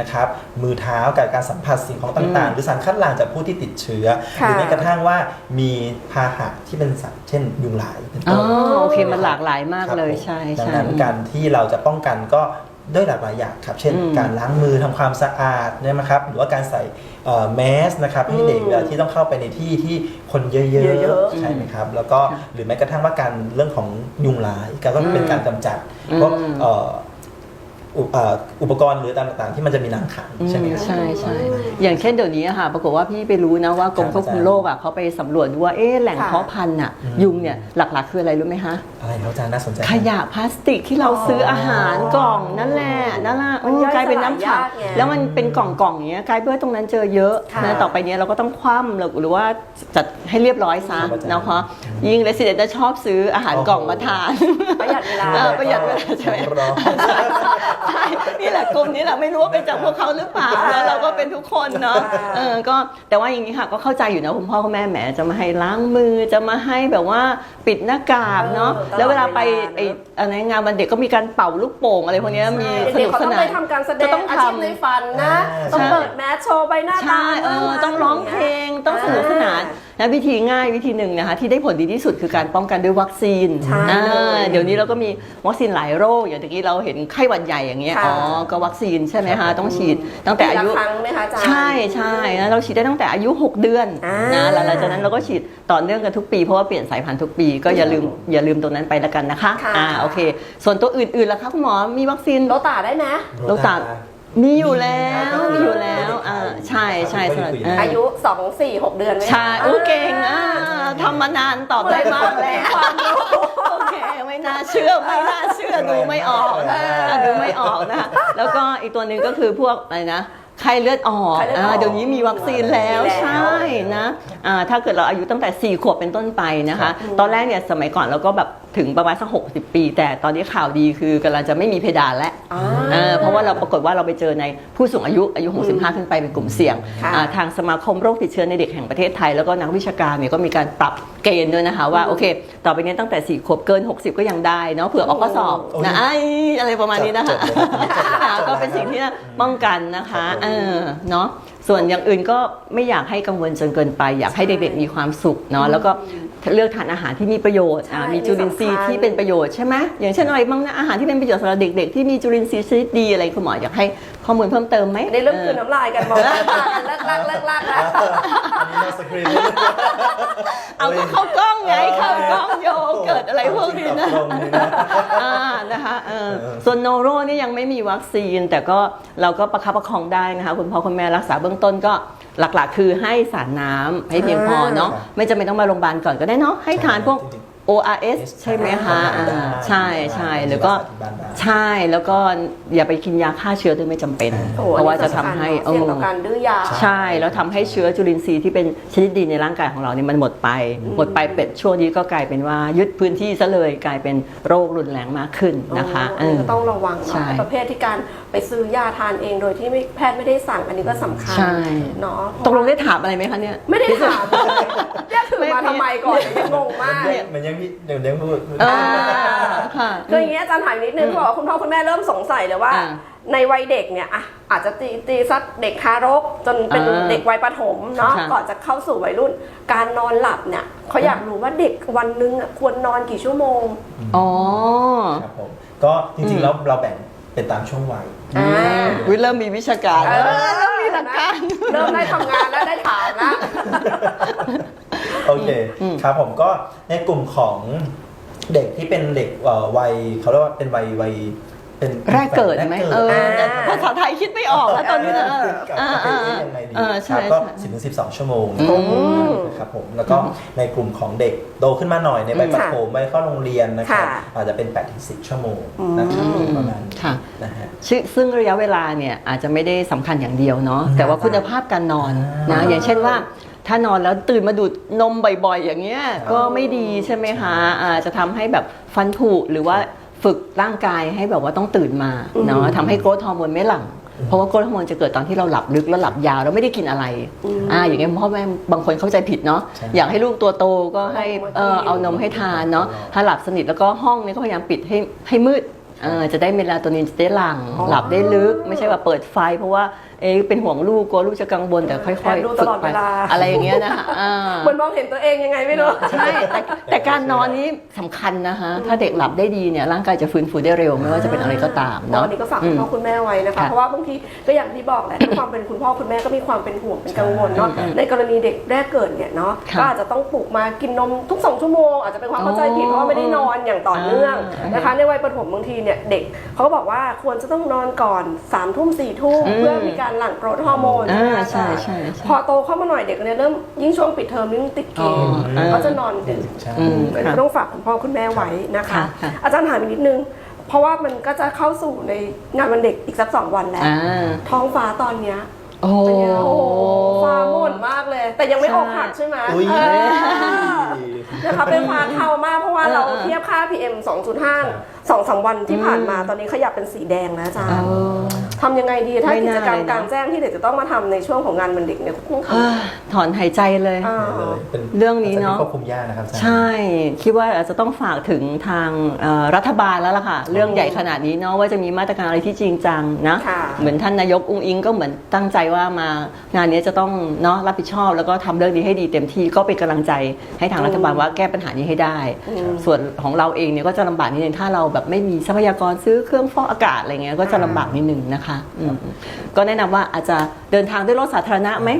Speaker 3: นะครับ มือเท้ากับการสัมผัสสิ่งของต่างๆ หรือสารคัดหลั่งจากผู้ที่ติดเชื้อห
Speaker 1: ค่ะ
Speaker 3: รือแม้กระทั่งว่ามีพาหะที่เป็นสัตว์เช่นยุงลายเป็น
Speaker 2: อ๋
Speaker 3: ต้
Speaker 2: อนโอเคมันหลากหลายมาก
Speaker 3: ครับ
Speaker 2: เลย
Speaker 3: ผม
Speaker 2: ใช่
Speaker 3: ดัง
Speaker 2: ใช่
Speaker 3: นั้นการที่เราจะป้องกันก็ ด้วยหลากหลายอย่างครับ เช่น
Speaker 2: อืม
Speaker 3: การล้างมือทำความสะอาดเนี่ยนะครับ หรือว่าการใส่แมสนะครับให้เด็ก
Speaker 1: อืม
Speaker 3: เวลาที่ต้องเข้าไปในที่ที่คนเย
Speaker 1: เย
Speaker 3: อะ
Speaker 1: อะ
Speaker 3: ๆใช่ไหมครับ แล้วก็หรือแม้กระทั่งว่าการเรื่องของยุงลายก็เป็นการกำจัด
Speaker 2: อืม
Speaker 3: พวกเอ่อ อุเอ่ออุปกรณ์หรือต่างๆ ที่มันจะมีน้ำขังใช่ไหมครับ
Speaker 2: ใช่ใช่อย่างเช่นเดี๋ยวนี้อะค่ะปรากฏว่าพี่ไปรู้นะว่ากรมควบคุมโรคอะเขาไปสำรวจดูว่าเอ๊ะแหล่ง
Speaker 1: ค่ะ
Speaker 2: เพาะพันธุ์อะ
Speaker 3: อืม
Speaker 2: ยุงเนี่ยหลักๆ คืออะไรรู้ไหมคะ
Speaker 3: อะไรครับอาจารย์น่าสนใจ
Speaker 2: ขยะพลาสติกที่เราซื้ออาหารกล่องนั่นแหละนั่นแหละ
Speaker 1: มันย่อย
Speaker 2: กลายเป็นน้ำขัง
Speaker 1: สลายยากไง
Speaker 2: แล้วมันเป็นกล่องๆอย่างเงี้ยกลายเป็นว่าตรงนั้นเจอเยอะ
Speaker 1: ค่ะ
Speaker 2: นะต่อไปเนี้ยเราก็ต้องคว่ำหรือหรือว่าจัดให้เรียบร้อยซะนะคะยิ่งเลสเดนจะชอบซื้ออาหารกล่องมาทาน
Speaker 1: ประหยัดเวลา
Speaker 2: เออประหยัดเวลาใช่ไหม
Speaker 3: รอ
Speaker 2: ใช่นี่แหละกลุ่มนี้แหละไม่รู้ว่าเป็นจากพวกเขาหรือเปล่าแล้วเราก็เป็นทุกคนเนาะ
Speaker 1: ค่ะ
Speaker 2: เออก็แต่ว่าอย่างนี้ค่ะก็เข้าใจอยู่นะคุณพ่อคุณแม่แหมจะมาให้ล้างมือจะมาให้แบบว่าปิดหน้ากากเนาะ
Speaker 1: เออตลอด
Speaker 2: แล้วเวลาไป
Speaker 1: เวลาเนอะ
Speaker 2: ไอ้อะไรงานวันเด็กก็มีการเป่าลูกโป่งอะไรพวกเนี้ยมีส
Speaker 1: เด็ก
Speaker 2: นุก
Speaker 1: ๆเขา
Speaker 2: ส
Speaker 1: ต้อง
Speaker 2: นา
Speaker 1: ไป
Speaker 2: น
Speaker 1: ทำการแสด
Speaker 2: ก็
Speaker 1: ง
Speaker 2: ต้อง
Speaker 1: อา
Speaker 2: ทำ
Speaker 1: ชีพในฝันนะ
Speaker 3: ใช่
Speaker 1: ต้องเปิดแมสโชว์ใบหน้าตา
Speaker 2: ใช่เออต้องร้องเพลงต้องสนุกสนาน นะวิธีง่ายวิธีหนึ่งนะคะที่ได้ผลดีที่สุดคือการป้องกันด้วยวัคซีน
Speaker 1: ใช่
Speaker 2: อ่า
Speaker 1: เลย
Speaker 2: เดี๋ยวนี้เราก็มีวัคซีนหลายโรค อย่างตะกี้เราเห็นไข้หวัดใหญ่อย่างเงี้ย
Speaker 1: ค่ะ
Speaker 2: อ๋อก็วัคซีนใช่ไหมคะต้องฉีดตั้งแต่อายุ
Speaker 1: ปีละครั้งไหมคะอาจารย์
Speaker 2: ใช่ใช่นะเราฉีดได้ตั้งแต่อายุ 6 เดือน
Speaker 1: อ่าน
Speaker 2: นะแล้วหลังจากนั้นเราก็ฉีดต่อเนื่องกันทุกปีเพราะว่าเปลี่ยนสายพันธุ์ทุกปี ก็อย่าลืมอย่าลืมตรงนั้นไปละกันนะคะ
Speaker 1: ค่ะ
Speaker 2: อ่าโอเค ส่วนตัวอื่นๆล่ะคะคุณหมอมีวัคซีน
Speaker 1: โลตาได้ไหม
Speaker 2: โรตา มีอยู่แล้วมีอยู่แล้วอ่าใช่ใช่สำหรับอ่า
Speaker 1: อายุ 2 4 6 เดือนไหม
Speaker 2: ใช่อู้เก่งอะทำมานานตอบได้มากแล้ว
Speaker 1: ความรู้
Speaker 2: โอเคไม่น่าเชื่อไม่น่าเชื่อดูไม่ออกนะดูไม่ออกนะคะแล้วก็อีกตัวหนึ่งก็คือพวกอะไรนะไข้เลือดออก
Speaker 1: ไข้เลือดออก
Speaker 2: อ่าเดี๋ยวนี้มีวัคซีนแล้ว
Speaker 1: มีแล้ว
Speaker 2: ใช่นะอ่าถ้าเกิดเราอายุตั้งแต่ 4 ขวบเป็นต้นไปนะคะ ตอนแรกเนี่ยสมัยก่อนเราก็แบบ ถึงประมาณสัก60 ปี แต่ตอนนี้ข่าวดีคือกำลังจะไม่มีเพดานแล้ว
Speaker 1: อ่า
Speaker 2: เออเพราะว่าเราปรากฏว่าเราไปเจอในผู้สูงอายุอายุ 65 ขึ้นไปเป็นกลุ่มเสี่ยง
Speaker 1: ค่ะ
Speaker 2: อ่าทางสมาคมโรคติดเชื้อในเด็กแห่งประเทศไทย แล้วก็นักวิชาการเนี่ยก็มีการปรับเกณฑ์ด้วยนะคะว่าโอเค ต่อไปนี้ตั้งแต่4ขวบเกิน 60 ก็ยังได้เนาะเผื่อออกข้อสอบ
Speaker 3: โอ้ย
Speaker 2: นะไอ้อะไรประมาณนี้นะคะ
Speaker 3: จบเลย
Speaker 2: อ่าก็เป็นสิ่งที่ป้องกันนะคะเออเนาะส่วนอย่างอื่นก็ไม่อยากให้กังวลจนเกินไป อยากให้เด็กๆมีความสุขเนาะแล้วก็ เลือกทานอาหารที่มีประโยชน์อ่า
Speaker 1: ใช่
Speaker 2: มีจุลินทรีย์
Speaker 1: สำคัญ
Speaker 2: ที่เป็นประโยชน์ใช่ไหมอย่างเช่นอะไรบ้างนะอาหารที่เป็นประโยชน์สำหรับเด็ก ๆ ที่มีจุลินทรีย์ชนิดดีอะไรคุณหมออยากให้ข้อมูลเพิ่มเติมไหม
Speaker 1: ในเรื่อง
Speaker 2: เอ
Speaker 1: คือ
Speaker 2: อ
Speaker 1: น้ำลายกันมองหน้าตากันเลิกลักเลิกลักแล้ว
Speaker 3: อันนี้นอกสคริปต์
Speaker 2: เอาก็เข้ากล้องไงเข้ากล้องโยเกิดอะไรพวกนี้นะ
Speaker 3: ตรงเลยนะ
Speaker 2: อ่านะคะเออ
Speaker 3: เออ
Speaker 2: ส่วนโนโรนี่ยังไม่มีวัคซีน แต่ก็เราก็ประคับประคองได้นะคะ คุณพ่อคุณแม่รักษาเบื้องต้นก็ หลักๆ คือให้สารน้ำให้เพียงพอเนาะไม่จำเป็นต้องมาโรงพยาบาลก่อนก็ได้เนาะให้ทานพวก
Speaker 3: จริง
Speaker 2: ORS ใช่ไหมคะอ่าใช่ใช่แล้วก็
Speaker 3: ที่บ้านได้
Speaker 2: ใช่แล้วก็อย่าไปกินยาฆ่าเชื้อโดยไม่จำเป็น
Speaker 1: โอ้
Speaker 2: เพราะว่า
Speaker 1: อัน
Speaker 2: จะ
Speaker 1: นี้
Speaker 2: ทำให้
Speaker 1: สำคัญเนอะเสี่ยงต่อ
Speaker 2: เออ
Speaker 1: การดื้อยา
Speaker 2: ใช่แล้วทำให้เชื้อจุลินทรีย์ที่เป็นชนิดดีในร่างกายของเราเนี่ยมันหมดไป หมดไปเป็ดช่วงนี้ก็กลายเป็นว่ายึดพื้นที่ซะเลยกลายเป็นโรครุนแรงมากขึ้นนะคะ
Speaker 1: อันนี้
Speaker 2: เอ
Speaker 1: ก็
Speaker 2: อ
Speaker 1: ต้องระวัง
Speaker 2: ใช่
Speaker 1: เนาะประเภทที่การไปซื้อยาทานเองโดยที่ไม่แพทย์ไม่ได้สั่งอันนี้ก็สำคัญ
Speaker 2: ใช่
Speaker 1: เนาะ
Speaker 2: ตกลงได้ถามอะไรไหมคะเนี่ย
Speaker 1: ไม่ได้ถามเลยแยกถือมาทำไมก่อนยังงงมาก
Speaker 3: เหมือนยังพี่เดี๋ยวเดี๋ยวพูด
Speaker 2: อ่าค่ะ
Speaker 1: คืออย่างเงี้ยอาจารย์ถามนิดนึงที่บอกว่าคุณพ่อคุณแม่เริ่มสงสัยเลยว่า
Speaker 2: อ่า
Speaker 1: ในวัยเด็กเนี่ยอะอาจจะตีตีสักเด็กทารก จนเป็น
Speaker 2: อ่า
Speaker 1: เด็กวัยประถมเนาะ
Speaker 2: ค่ะ
Speaker 1: ก่อนจะเข้าสู่วัยรุ่น การนอนหลับเนี่ยเขาอยากรู้ว่าเด็กวันนึงอะควรนอนกี่ชั่วโมง
Speaker 2: อ๋อ
Speaker 3: ครับผมก็จริงๆแล้วเราแบ่งเป็นตามช่วงวัย
Speaker 1: อ่า
Speaker 2: วิเริ่มมีวิชาการ
Speaker 1: เอ
Speaker 2: แล้ว
Speaker 1: อเริ่มมีหลักการ เริ่มได้ทำงานแล้วได้ถามแล้ว
Speaker 3: โอเคครับผมก็ในกลุ่มของเด็กที่เป็นเด็กเอ่อวัยเขาเรียกว่าเป็นวัยวัยเป็น
Speaker 2: แรกเกิดไหม
Speaker 3: แรก
Speaker 2: เออ
Speaker 3: แรก
Speaker 2: ภาษาไทยคิดไม่ออกแล้วตอนนี้นะ
Speaker 3: เกิดกับ
Speaker 2: อ่า
Speaker 3: ประ
Speaker 2: อ่า
Speaker 3: เภทนี้ยังไงดี
Speaker 2: เออใช่
Speaker 3: ครับก็
Speaker 2: ใช่
Speaker 3: สิบถึงสิบสองชั่วโมง
Speaker 2: อืม
Speaker 3: ครับผมแล้วก็ในกลุ่มของเด็กโตขึ้นมาหน่อยในวัยประถมวัยเข้าโรงเรียนนะครับ
Speaker 1: ค่ะ
Speaker 3: อาจจะเป็น8ปถึงสิชั่วโมงนะครับ
Speaker 2: อืม
Speaker 3: ประมาณนี้
Speaker 2: ค่ะ
Speaker 3: นะฮะ
Speaker 2: ซึ่งซึ่งระยะเวลาเนี่ยอาจจะไม่ได้สำคัญอย่างเดียวเนาะ
Speaker 3: อืม
Speaker 2: แต่ว่าคุณภาพการนอน
Speaker 3: อ่า
Speaker 2: นะอย่างเช่นว่า ถ้านอนแล้วตื่นมาดูดนมบ่อยๆ อย่างเงี้ยก็ไม่ดีใช่ไหมคะอาจจะทำให้แบบฟันผุหรือว่าฝึกร่างกายให้แบบว่าต้องตื่นมาเนาะทำให้โกรทฮอร์โมนไม่หลั่งเพราะว่าโกรทฮอร์โมนจะเกิดตอนที่เราหลับลึกแล้วหลับยาวแล้วไม่ได้กินอะไรอ่าอย่างเงี้ยพ่อแม่บางคนเข้าใจผิดเนาะ
Speaker 3: ใช่
Speaker 2: อยากให้ลูกตัวโตก็ให้
Speaker 1: เอานมมา
Speaker 2: เออ
Speaker 1: กิน
Speaker 2: เอานมให้ทานเนาะถ้าหลับสนิทแล้วก็ห้องนี้ก็พยายามปิดให้ให้มืดเออจะได้เมลาโทนินจะได้หลั่ง
Speaker 1: อ๋อ
Speaker 2: หลับได้ลึก ไม่ใช่ว่าเปิดไฟ เพราะว่าเอ๊ะเป็นห่วงลูกกลัวลูกจะกังวลแต่ค่อย
Speaker 1: แอบดู
Speaker 2: ๆ
Speaker 1: ต
Speaker 2: ฝึก
Speaker 1: ลอด
Speaker 2: ไป
Speaker 1: เวลา
Speaker 2: อะไรอย่างเงี้ยนะคะอ่า
Speaker 1: เหมือนมองเห็นตัวเองยังไงไม่รู้
Speaker 2: ใช่แต่แต่การนอนนี้สำคัญนะคะถ้าเด็กหลับได้ดีเนี่ยร่างกายจะฟื้นฟูได้เร็วไม่ว่าจะเป็นอะไรก็ตาม
Speaker 1: เนาะ
Speaker 2: เนาะ
Speaker 1: อันนี้ก็ฝากคุณพ่อคุณแม่ไว้นะคะ
Speaker 2: ค่ะ
Speaker 1: เพราะว่าบางทีก็อย่างที่บอกแหละด้วยความเป็นคุณพ่อคุณแม่ก็มีความเป็นห่วงเป็นกังวลเนาะ
Speaker 3: ใช่
Speaker 1: ในกรณีเด็กแรกเกิดเนี่ยเนาะ
Speaker 2: ค่ะ
Speaker 1: ก็อาจจะต้องปลุกมากินนมทุกสองชั่วโมงอาจจะเป็นความเข้าใจผิดเพราะว่าไม่ได้นอนอย่างต่อเนื่อง
Speaker 2: อ่าน
Speaker 1: นะคะในวัยประถมบางทีเนี่ยเด็กเขาก็บอกว่าควรจะต้องนอนก่อน3ามทุ่มสี่ทุ่ม
Speaker 2: อืม
Speaker 1: เพื่อมีการหลั่งโกรทฮอร์โมน
Speaker 2: อ่า
Speaker 1: นะคะ
Speaker 2: ใช่ใช่ใช่
Speaker 1: พอโตเข้ามาหน่อยเด็กเนี่ยเริ่มยิ่งช่วงปิดเทอมยิ่งติดเกม
Speaker 2: อ๋อ
Speaker 1: เขาจะนอนดึก
Speaker 3: ใช่
Speaker 2: อืม
Speaker 1: อันนี้ก็ต้องฝากคุณพ่อคุณแม่ไว้นะคะ
Speaker 2: ค่ะค่ะ
Speaker 1: อาจารย์ถามอีกนิดนึง เพราะว่ามันก็จะเข้าสู่ในงานวันเด็กอีกสักสองวันแล้ว
Speaker 2: อ่า
Speaker 1: ท้องฟ้าตอนเนี้ย
Speaker 2: โอ้
Speaker 1: เป็นไงโอ้โหฟ้าหม่นมากเลย แต่ยังไม่ออกหักใช่ไหม
Speaker 3: อุ้ย
Speaker 1: เออ นะคะเป็นฟ้าเทามากเพราะว่า
Speaker 2: เออ
Speaker 1: เรา
Speaker 2: เออ
Speaker 1: เทียบค่า PM 2.5สองสามวันที่ผ่านมาตอนนี้ขยับเป็นสีแดงแล้วอาจาร
Speaker 2: เอ
Speaker 1: ย์
Speaker 2: อ
Speaker 1: ทำยังไงดีถ้า
Speaker 2: ไม่
Speaker 1: กิ
Speaker 2: น่า
Speaker 1: จกรรม
Speaker 2: เลยนะ
Speaker 1: กลางแจ้งที่เด็กจะต้องมาทำในช่วงของงานวันเด็กเนี่ยต้องทำ
Speaker 2: เอ้ยถอนหายใจเลย
Speaker 1: อ่า
Speaker 3: เป็น
Speaker 2: เรื่องนี้เนอะ
Speaker 3: ควบคุมยากนะครับอาจารย์
Speaker 2: ใช่ คิดว่าอาจจะต้องฝากถึงทางเอ่อรัฐบาลแล้วล่ะค่ะ เรื่องใหญ่ขนาดนี้เนาะว่าจะมีมาตรการอะไรที่จริงจังนะ
Speaker 1: ค่ะ
Speaker 2: เหมือนท่านนายกอุ้งอิงก็เหมือนตั้งใจว่ามางานนี้จะต้องเนาะรับผิดชอบ แล้วก็ทำเรื่องนี้ให้ดีเต็มที่ก็เป็นกำลังใจให้ทางรัฐบาลว่าแก้ปัญหานี้ให้ได้ ส่วนของเราเองเนี่ยก็จะลำบากนิดนึงถ้าเราแบบไม่มีทรัพยากรซื้อเครื่องฟอกอากาศอะไรเงี้ยก็จะลำบากนิดนึงนะคะอืมก็แนะนำว่าอาจจะเดินทางด้วยรถสาธารณะไหม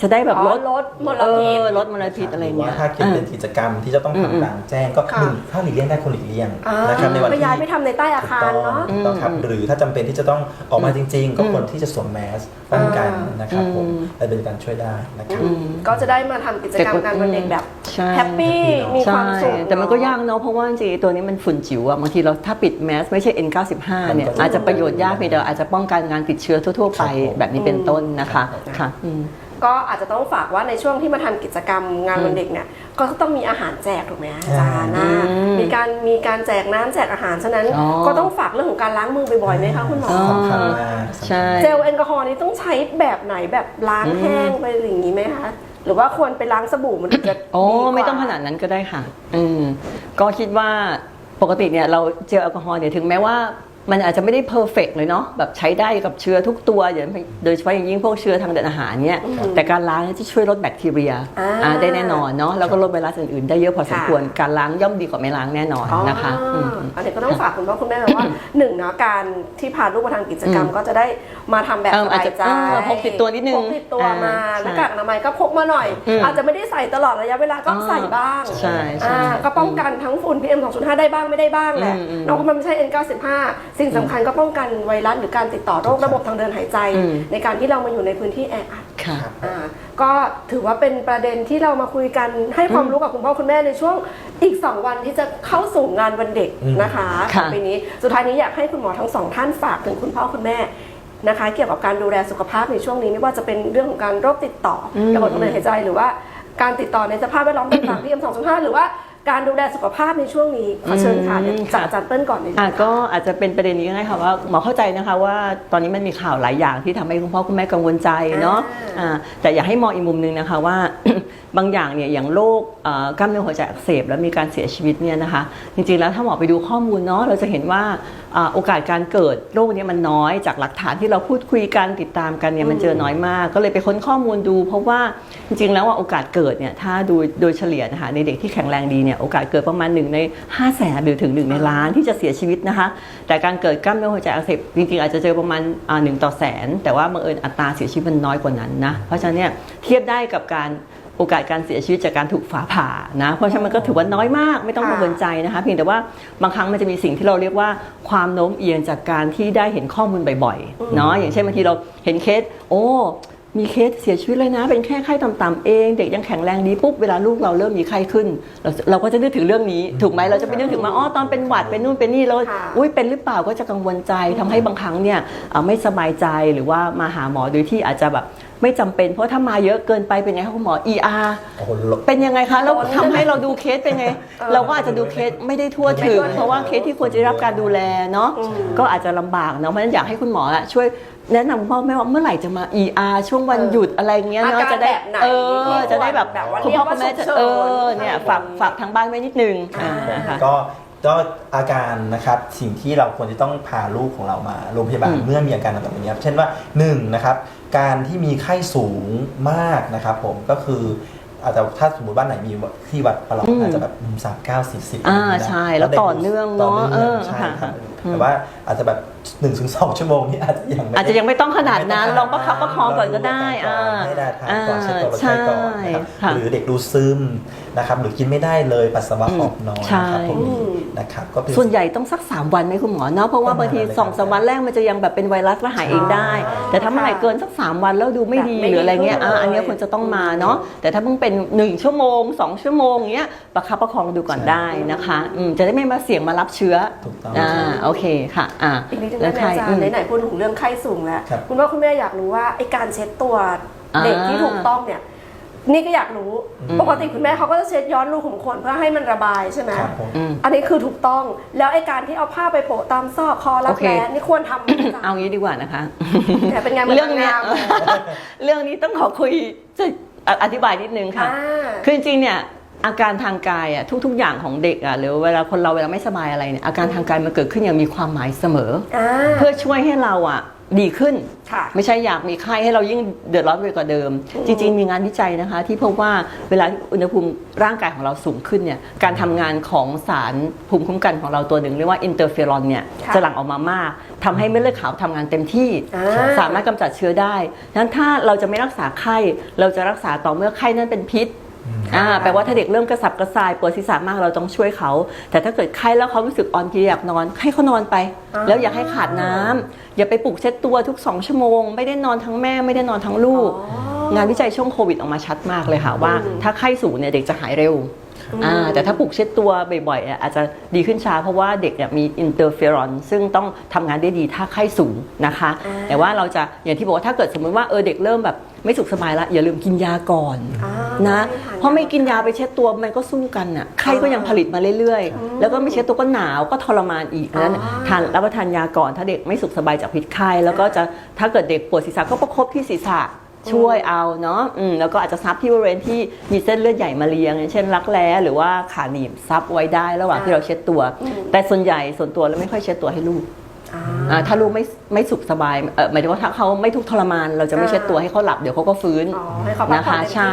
Speaker 2: จะได้แบบ
Speaker 1: อ๋อ
Speaker 2: ลด
Speaker 1: ลดมล
Speaker 2: เอ
Speaker 1: พิษ
Speaker 2: อลดมลพิษอะไร
Speaker 3: หรือ
Speaker 2: เงี้
Speaker 3: ว่ายถ้าเกิดเป็นกิจกรรมที่จะต้อง
Speaker 2: อืม
Speaker 3: ทำกลางแจ้งก็
Speaker 1: ค่ะ
Speaker 3: หนึ่งถ้าหลีกเลี่ยงได้คนหลีกเลี่ยง
Speaker 1: อ่า
Speaker 3: นะครับในวัน
Speaker 1: ไม่
Speaker 3: ที่
Speaker 1: ย้ายไปทำในใต้อา
Speaker 3: ถูก
Speaker 1: คาร
Speaker 3: ต้อง
Speaker 1: เนาะ
Speaker 3: ถูกต้องครับ
Speaker 2: อืม
Speaker 3: หรือถ้าจำเป็นที่จะต้องออกมาจริง ๆ ก็
Speaker 2: อืม
Speaker 3: ควรที่จะสวมแมสป้องกัน
Speaker 1: อ่าน
Speaker 3: นะครับผม
Speaker 2: อืม
Speaker 3: และเป็นการช่วยได้นะครับ
Speaker 2: อืม
Speaker 1: ก็จะได้มาทำกิจกรรมงานวันเด็กแบบ
Speaker 2: ใช่
Speaker 1: แฮปปี้มีความสุข
Speaker 2: ใช่แต่มันก็ยากเนาะเพราะว่าจริงๆตัวนี้มันฝุ่นจิ๋วอะบางทีเราถ้าปิดแมสไม่ใช่ N95 เนี่ย
Speaker 3: มันก็จะ
Speaker 2: อาจจะประโยชน์ยากเพียงแต่อาจจะป้องกันงานติดเชื้อทั่วๆ ไป
Speaker 3: ครับผม
Speaker 2: แบบนี้เป็นต้นนะคะ
Speaker 3: ครับ
Speaker 2: ค่ะอืม
Speaker 1: ก็อาจจะต้องฝากว่าในช่วงที่มาทำกิจกรรมงานวันเด็กเนี่ยก็ต้องมีอาหารแจกถูกไหมอาจารย์นะ
Speaker 2: อืม
Speaker 1: มีการมีการแจกน้ำแจกอาหารฉะนั้น
Speaker 2: อ๋อ
Speaker 1: ก็ต้องฝากเรื่องของการล้างมือบ่อยๆไหมคะคุณหมอ
Speaker 2: อ๋อ
Speaker 3: สำคัญมาก
Speaker 2: ใช่
Speaker 1: เจลแอลกอฮอล์นี่ต้องใช้แบบไหนแบบล้างแห้งไปอย่างนี้ไหมคะหรือว่าควรไปล้างสบู่มันถึงจะ
Speaker 2: โอ้
Speaker 1: ดีกว่า
Speaker 2: ไม่ต้องขนาดนั้นก็ได้ค่ะ อืมก็คิดว่าปกติเนี่ยเราเจลแอลกอฮอล์เนี่ยถึงแม้ว่า มันอาจจะไม่ได้เพอร์เฟกเลยเนาะแบบใช้ได้กับเชื้อทุกตัวอย่างโดยเฉพาะอย่างยิ่งพวกเชื้อทางเดินอาหารเนี่ยแต่การล้างเนี่ยจะช่วยลดแบคทีเรีย
Speaker 1: อ่า
Speaker 2: อ่าได้แน่นอนเนาะแล้วก็ลดไวรัสอื่นๆได้เยอะพอสม
Speaker 1: ค่ะ
Speaker 2: ควรการล้างย่อมดีกว่าไม่ล้างแน่นอน
Speaker 1: อ๋อ
Speaker 2: นะคะม
Speaker 1: อันนี้ก็ต้องฝากคุณพ่อคุณแม่ไว้ว่าหนึ่งเนาะการที่พาลูกมาทำกิจกรรมก็จะได้มาทำแบบ
Speaker 2: เอ
Speaker 1: ส
Speaker 2: ออาจ
Speaker 1: บาย
Speaker 2: จะ
Speaker 1: ใจ
Speaker 2: เออพกติดตัวนิดนึง
Speaker 1: พกติดตัวมา
Speaker 2: อ่า
Speaker 1: หน้ากากอนามัยก็พกมาหน่อย
Speaker 2: อืม
Speaker 1: อาจจะไม่ได้ใส่ตลอดระยะเวลาก็
Speaker 2: อ๋อ
Speaker 1: ใส่บ้าง
Speaker 2: ใช่ใช่
Speaker 1: อ่าก็ป้องกันทั้งฝุ่น PM 2.5ได้บ้างไม่ได้บ้างแหละ
Speaker 2: อืมอืม
Speaker 1: น้องมันไม่ใช่ N95 สิ่งสำคัญก็ป้องกันไวรัสหรือการติดต่อโรคระบบทางเดินหายใจ
Speaker 2: อืม
Speaker 1: ในการที่เรามาอยู่ในพื้นที่แออัด
Speaker 2: ค่ะ
Speaker 1: อ่าก็ถือว่าเป็นประเด็นที่เรามาคุยกันให้ความรู้กับคุณพ่อคุณแม่ในช่วงอีก 2 วันที่จะเข้าสู่งานวันเด็ก
Speaker 3: อืม
Speaker 1: นะคะ
Speaker 2: ค่ะ
Speaker 1: ปีนี้สุดท้ายนี้อยากให้คุณหมอทั้งสองท่านฝากถึงคุณพ่อคุณแม่นะคะ เกี่ยวกับการดูแลสุขภาพในช่วงนี้ไม่ว่าจะเป็นเรื่องของการโรคติดต่ออ
Speaker 2: ม
Speaker 1: ระบบทางเดินหายใจหรือว่าการติดต่อในสภาพแวดล้อมต่างๆที่ M2.5 หรือว่า การดูแลสุขภาพในช่วงนี้ขอเชิญค่ะเดี๋ยวจากอาจารย์เปิ้ลก่อนเลย
Speaker 2: อะก็อาจจะเป็นประเด็นนี้ก็ได้ค่ะว่าหมอเข้าใจนะคะว่าตอนนี้มันมีข่าวหลายอย่างที่ทำให้คุณพ่อคุณแม่กังวลใจเนาะ
Speaker 1: อ่า
Speaker 2: อ่าแต่อยากให้มองอีกมุมหนึงนะคะว่าบางอย่างเนี่ยอย่างโรคเอ่อกล้ามเนื้อหัวใจอักเสบแล้วมีการเสียชีวิตเนี่ยนะคะจริงๆแล้วถ้าหมอไปดูข้อมูลเนาะเราจะเห็นว่าอ่าโอกาสการเกิดโรคเนี้มันน้อยจากหลักฐานที่เราพูดคุยกันติดตามกันเนี่ยมันเจอน้อยมาก ก็เลยไปค้นข้อมูลดู เพราะว่าจริงๆแล้วว่าโอกาสเกิดเนี่ยถ้าดูโดยเฉลี่ยนะคะในเด็กที่แข็งแรงดีเนี่ยโอกาสเกิดประมาณ1ใน5 0 0แสนหรือถึง 1 ในล้านที่จะเสียชีวิตนะคะ แต่การเกิดกล้ามเนื้อหัวใจอักเสบจริงๆอาจจะเจอประมาณอ่าหนึ่งต่อแสน แต่ว่าบังเอิญอัตราเสียชีวิตมันน้อยกว่านั้นนะเพราะฉะนั้นเนี่ยเทียบได้กับการโอกาสการเสียชีวิตจากการถูกฝาผ่านะ เพราะฉะนั้นมันก็ถือว่าน้อยมากไม่ต้องกังวลใจนะคะ เพียงแต่ว่าบางครั้งมันจะมีสิ่งที่เราเรียกว่าความโน้มเอียงจากการที่ได้เห็นข้อมูลบ่อยๆเนาะอย่างเช่นบางทีเราเห็นเคสโอ้ มีเคสเสียชีวิตเลยนะ เป็นแค่ไข้ต่ำๆเอง เด็กยังแข็งแรงดีปุ๊บเวลาลูกเราเริ่มมีไข้ขึ้น เราเราก็จะนึกถึงเรื่องนี้ ถูกไหมเราจะไปนึกถึงว่าอ๋อตอนเป็นหวัดเป็นนู่นเป็นนี่แล้ว
Speaker 1: ค่ะ
Speaker 2: อุ้ยเป็นหรือเปล่าก็จะกังวลใจทำให้บางครั้งเนี่ยเอ่อไม่สบายใจหรือว่ามาหาหมอโดยที่อาจจะแบบไม่จำเป็น เพราะถ้ามาเยอะเกินไปเป็นไงคะคุณหมอ ER
Speaker 3: โอ้โห
Speaker 2: เป็นยังไงคะแล้ว
Speaker 1: ล้น
Speaker 2: ทำให้เราดูเคสเป็นไง เราก็อาจจะดูเคสไม่ได้ทั่วถึง
Speaker 1: ไม่ทั่วถึง
Speaker 2: เพราะว่าเคสที่ควรจะได้รับการดูแลเนาะ
Speaker 1: อืม
Speaker 2: ก็อาจจะลำบากเนาะเพราะฉะนั้นอยากให้คุณหมออะช่วย แนะนำพ่อแม่ว่าเมื่อไหร่จะมา ER ช่วงวันหยุดอะไรเงี้ย
Speaker 1: อา
Speaker 2: เนาะ
Speaker 1: การ
Speaker 2: จะได้
Speaker 1: แบบไหน
Speaker 2: เออ
Speaker 1: ที่
Speaker 2: จะได้แบบ
Speaker 1: แบบว่า
Speaker 2: คุณพ่อคุณแม่จะ
Speaker 1: เรียกว่าฉุกเฉิน
Speaker 2: เออเนี่ยฝากฝากทางบ้านไว้นิดนึงอ่านะคะ
Speaker 3: ก็ก็อาการนะครับสิ่งที่เราควรจะต้องพาลูกของเรามาโรงพยาบาล
Speaker 2: อืม
Speaker 3: เมื่อมีอาการต่างๆแบบนี้ครับเช่นว่าหนึ่งนะครับการที่มีไข้สูงมากนะครับผมก็คืออาจจะถ้าสมมติบ้านไหนมีที่วัดประหลอด
Speaker 2: อืม
Speaker 3: อาจจะแบบสามเก้าสี่สิบ
Speaker 2: อ่าใช่แล้วต่อเนื่องเนอะเออ
Speaker 3: ใช่
Speaker 2: ค่ะ
Speaker 3: ครับ
Speaker 2: อืม
Speaker 3: แต่ว่าอาจจะแบบหนึ่งถึงสองชั่วโมงนี่อาจจะยังไม่
Speaker 2: อาจจะยังไม่ต้องขนาดนั้นลองประคับประคองก่อนก็ได้อ่า
Speaker 3: ให้ได้ทานก่อนเช็ดตัว
Speaker 2: ใช่
Speaker 3: ใช้ก่อนนะครับ
Speaker 2: ค่ะ
Speaker 3: หรือเด็กดูซึมนะครับหรือกินไม่ได้เลยปัสสาวะออกน้อย
Speaker 2: ใช่
Speaker 3: นะครับพวกนี้นะครับก็เป็น
Speaker 2: ส่วนใหญ่ต้องสัก 3 วันไหมคุณหมอเนาะเพราะว่า
Speaker 3: ประมาณ
Speaker 2: บางที
Speaker 3: นั้นเลย
Speaker 2: สองสามวันแรกมันจะยังแบบเป็นไวรัสแล้วหายเองได้
Speaker 1: ใช่
Speaker 2: แต่ถ้าเมื่อไหร่เกินสัก 3 วันแล้วดูไม่ดี
Speaker 1: แบบไม่
Speaker 2: หรืออะไรเงี้ย
Speaker 1: ดีขึ้น
Speaker 2: อ่าอันเนี้ย
Speaker 1: เลย
Speaker 2: ควรจะต้องมาเนาะแต่ถ้าเพิ่งเป็น 1 ชั่วโมง 2 ชั่วโมงเงี้ยประคับประคองดูก่อนได้นะคะอืมจะได้ไม่มาเสี่ยงมารับเชื้อ
Speaker 3: ถูกต้อง
Speaker 2: อ่าโอเคค่ะอ่า
Speaker 1: อีกนิดนึง
Speaker 2: แล้
Speaker 1: นะ
Speaker 2: วใคร
Speaker 1: อาจาร
Speaker 2: อื
Speaker 1: ย์
Speaker 2: ม
Speaker 1: ไหนๆพูดถึงเรื่องไข้สูงแล้ว
Speaker 3: ครับ
Speaker 1: คุณพ่อคุณแม่อยากรู้ว่าไอ้การเช็ดตัว
Speaker 2: อ่า
Speaker 1: เด็กที่ถูกต้องเนี่ยนี่ก็อยากรู้ ปกติคุณแม่เขาก็จะเช็ดย้อนรูขุมขนเพื่อให้มันระบายใช่ไหม
Speaker 3: ครับผม
Speaker 2: อืม
Speaker 1: อันนี้คือถูกต้อง แล้วไอ้การที่เอาผ้าไปโปะตามซอกคอรั
Speaker 2: โอกเค
Speaker 1: แร้นี่ควรทำไหมจ๊ะ
Speaker 2: เอางี้ดีกว่านะคะ
Speaker 1: เนี่ยเป็นไงหมืน
Speaker 2: เรื่องเนี้ย
Speaker 1: นางงามเลย
Speaker 2: เรื่องนี้ต้องขอคุยจะอธิบายนิดนึงค่ะ
Speaker 1: อ่า
Speaker 2: คือจริงๆเนี่ย อาการทางกายอะทุก ๆ อย่างของเด็กอะหรือเวลาคนเราเวลาไม่สบายอะไรเนี่ยอาการทางกายมันเกิดขึ้นอย่างมีความหมายเสมอ
Speaker 1: อ่า
Speaker 2: เพื่อช่วยให้เราอะดีขึ้น
Speaker 1: ค่ะ
Speaker 2: ไม่ใช่อยากมีไข้ให้เรายิ่งเดือดร้อนไปกว่าเดิม จริง ๆ มีงานวิจัยนะคะ ที่พบว่าเวลาอุณหภูมิร่างกายของเราสูงขึ้นเนี่ยการทำงานของสารภูมิคุ้มกันของเราตัวหนึ่งเรียกว่าอินเตอร์เฟอรอนเนี่ย
Speaker 1: ค่ะ
Speaker 2: จะหลั่งออกมามากทำให้เม็ดเลือดขาวทำงานเต็มที่
Speaker 1: อ่า
Speaker 2: สามารถกำจัดเชื้อได้ดังนั้นถ้าเราจะไม่รักษาไข้เราจะรักษาต่อเมื่อไข้นั้นเป็นพิษ อ่าแปลว่าถ้าเด็กเริ่มกระสับกระส่ายปวดศีรษะมากเราต้องช่วยเขา แต่ถ้าเกิดไข้แล้วเขารู้สึกอ่อนเพลียอยากนอน ให้เขานอนไป
Speaker 1: อ่า
Speaker 2: แล้วอย่าให้ขาดน้ำอย่าไปปลุกเช็ดตัวทุก2ชั่วโมง ไม่ได้นอนทั้งแม่ไม่ได้นอนทั้งลูก
Speaker 1: อ๋องา
Speaker 2: นวิจัยช่วงโควิดออกมาชัดมากเลยค่ะว่า
Speaker 1: อืม
Speaker 2: ถ้าไข้สูงเนี่ยเด็กจะหายเร็ว อ่าแต่ถ้าปลุกเช็ดตัวบ่อยๆอะอาจจะดีขึ้นช้าเพราะว่าเด็กเนี่ยมีอินเตอร์เฟอรอนซึ่งต้องทำงานได้ดีถ้าไข้สูงนะคะ
Speaker 1: อ่า
Speaker 2: แต่ว่าเราจะอย่างที่บอกว่าถ้าเกิดสมมติว่าเออเด็กเริ่มแบบไม่สุขสบายละอย่าลืมกินยาก่อน
Speaker 1: อ่า
Speaker 2: นะ
Speaker 1: ไม่ทาน
Speaker 2: เพราะไม่กินยาไปเช็ดตัวมันก็สู้กันอะไข้ก็ยังผลิตมาเรื่อยๆ แล้วก็ไม่เช็ดตัวก็หนาวก็ทรมานอีกนั้น
Speaker 1: อ่า
Speaker 2: ทานรับประทานยาก่อน ถ้าเด็กไม่สุขสบายจากพิษไข้แล้วก็จะถ้าเกิดเด็กปวดศีรษะก็ประคบที่ศีรษะ ช่วยเอาเนาะอืมแล้วก็อาจจะซับที่บริเวณที่มีเส้นเลือดใหญ่มาเลี้ยงอย่างเช่นรักแร้หรือว่าขาหนีบซับไว้ได้ระหว่างที่เราเช็ดตัว แต่ส่วนใหญ่ส่วนตัวเราไม่ค่อยเช็ดตัวให้ลูก
Speaker 1: อ่า
Speaker 2: อ่าถ้าลูกไม่ไม่สุขสบายเออหมายถึงว่าถ้าเขาไม่ทุกข์ทรมาน เราจะไม่เช็ดตัวให้เขาหลับเดี๋ยวเขาก็ฟื้น
Speaker 1: อ๋อให้เขาพัก
Speaker 2: นะ
Speaker 1: ผ่อ
Speaker 2: คะ
Speaker 1: นเต็มที่
Speaker 2: ใช่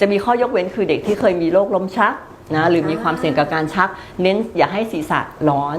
Speaker 2: จะมีข้อยกเว้นคือเด็กที่เคยมีโรคลมชักนะหรือมีความเสี่ยงกับการชัก เน้นอย่าให้ศีรษะร้อน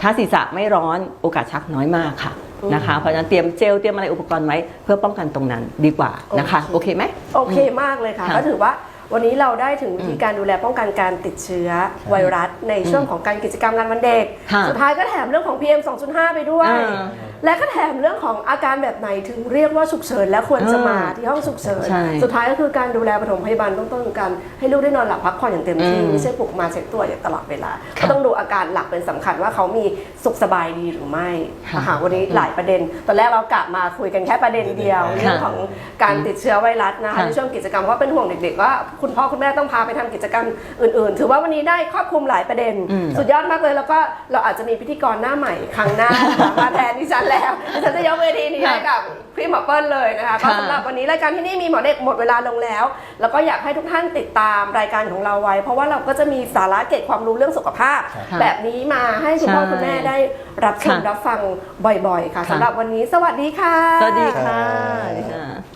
Speaker 2: ถ้าศีรษะไม่ร้อนโอกาสชักน้อยมากค่ะ นะคะ เพราะฉะนั้นเตรียมเจลเตรียมอะไรอุปกรณ์ไว้เพื่อป้องกันตรงนั้นดีกว่านะคะ
Speaker 1: โอ
Speaker 2: โอ
Speaker 1: เค
Speaker 2: เคไหม
Speaker 1: โอเคมากเลยค่ะ
Speaker 2: ค่ะ
Speaker 1: ก็ถือว่าวันนี้เราได้ถึงวิธีการดูแลป้องกันการติดเชื้อไวรัสในช่วงของการกิจกรรมงานวันเด็ก
Speaker 2: ค่ะ
Speaker 1: สุดท้ายก็แถมเรื่องของ PM 2.5 ไปด้วย
Speaker 2: อ่า
Speaker 1: และก็แถมเรื่องของอาการแบบไหนถึงเรียกว่าฉุกเฉินและควรจะมา
Speaker 2: อ่า
Speaker 1: ที่ห้องฉุกเฉิน
Speaker 2: ใช่
Speaker 1: สุดท้ายก็คือการดูแลปฐมพยาบาลเบื้องต้นคือการให้ลูกได้นอนหลับพักผ่อนอย่างเต็มที่
Speaker 2: อืม
Speaker 1: ไม่ใช่ปลุกมาเช็คตัวอย่างตลอดเวลา
Speaker 2: ค่ะ
Speaker 1: ก็ต้องดูอาการหลักเป็นสำคัญว่าเขามีสุขสบายดีหรือไม่
Speaker 2: ค่ะ
Speaker 1: นะคะวันนี้หลายประเด็น ตอนแรกเรากะมาคุยกันแค่ประเด็นเดียว
Speaker 2: ค่ะ
Speaker 1: เรื่องของการติดเชื้อไวรัสนะคะ
Speaker 2: ค่ะ
Speaker 1: ในช่วงกิจกรรมเพราะเป็นห่วงเด็กๆว่าคุณพ่อคุณแม่ต้องพาไปทำกิจกรรมอื่น ๆ ถือว่าวันนี้ได้ครอบคลุมหลายประเด็น
Speaker 2: อืม
Speaker 1: สุดยอดมากเลยแล้วก็เราอาจจะมีพิธีกรหน้าใหม่ครั้งหน้านะคะมาแทนดิฉันแล้วดิฉันจะยกเวทีนี้ให้กับพี่หมอเปิ้ลเลยนะคะก็
Speaker 2: ค่ะ
Speaker 1: สำหรับวันนี้รายการที่นี่มีหมอเด็กหมดเวลาลงแล้ว แล้วก็อยากให้ทุกท่านติดตามรายการของเราไว้ เพราะว่าเราก็จะมีสาระเกร็ดความรู้เรื่องสุขภาพ
Speaker 2: ค่ะ
Speaker 1: แบบนี้มาให้คุณพ่อ
Speaker 2: ใช่
Speaker 1: คุณแม่ได้รับชม
Speaker 2: ค่ะ
Speaker 1: รับฟังบ่อยๆค่ะ
Speaker 2: ค่ะ
Speaker 1: สำหรับวันนี้สวัสดีค่ะ
Speaker 2: สวัสดีค่ะ
Speaker 3: ค่ะ
Speaker 2: สวัสดีค่ะ